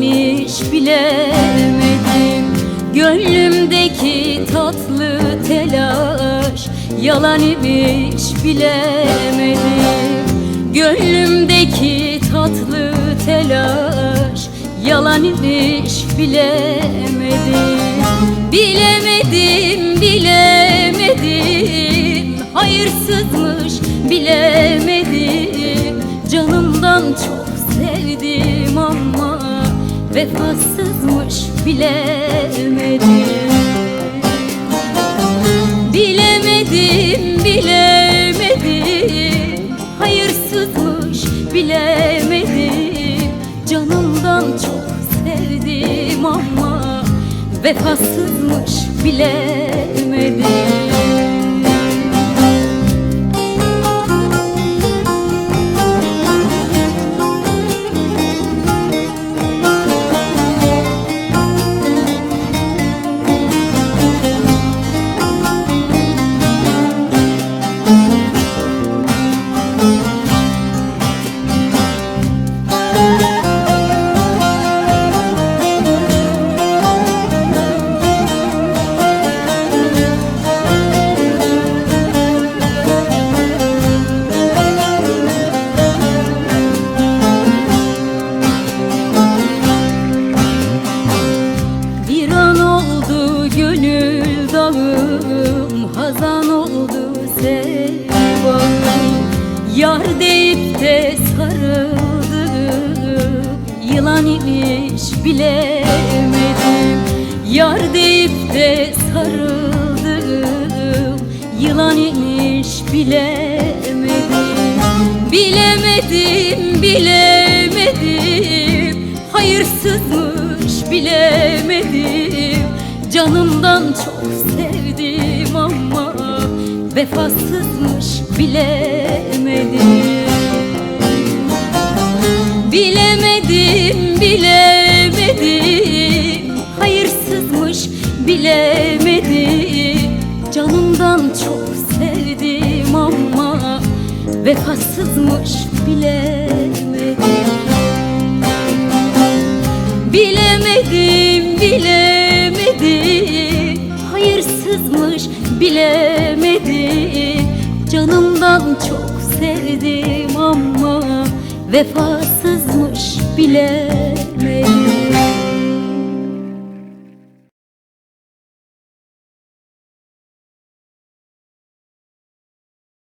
neymiş bilemedim. Gönlümdeki tatlı telaş Yalan imiş bilemedim. Gönlümdeki tatlı telaş Yalan imiş bilemedim. Bilemedim, bilemedim. Hayırsızmış bilemedim. Canımdan çok sevdim ama Vefasızmış bilemedim. Bilemedim, bilemedim. Hayırsızmış bilemedim. Canımdan çok sevdim ama Vefasızmış bilemedim sevbağım Yar deyip de sarıldım Yılan imiş bilemedim Yar deyip de sarıldım Yılan imiş bilemedim Bilemedim, bilemedim. Hayırsızmış bilemedim. Canımdan çok sevdim ama Vefasızmış bilemedim. Bilemedim, bilemedim. Hayırsızmış bilemedim. Canımdan çok sevdim ama Vefasızmış bilemedim. Bilemedim, bilemedim. Hayırsızmış bilemedim çok sevdim ama Vefasızmış bilemedim.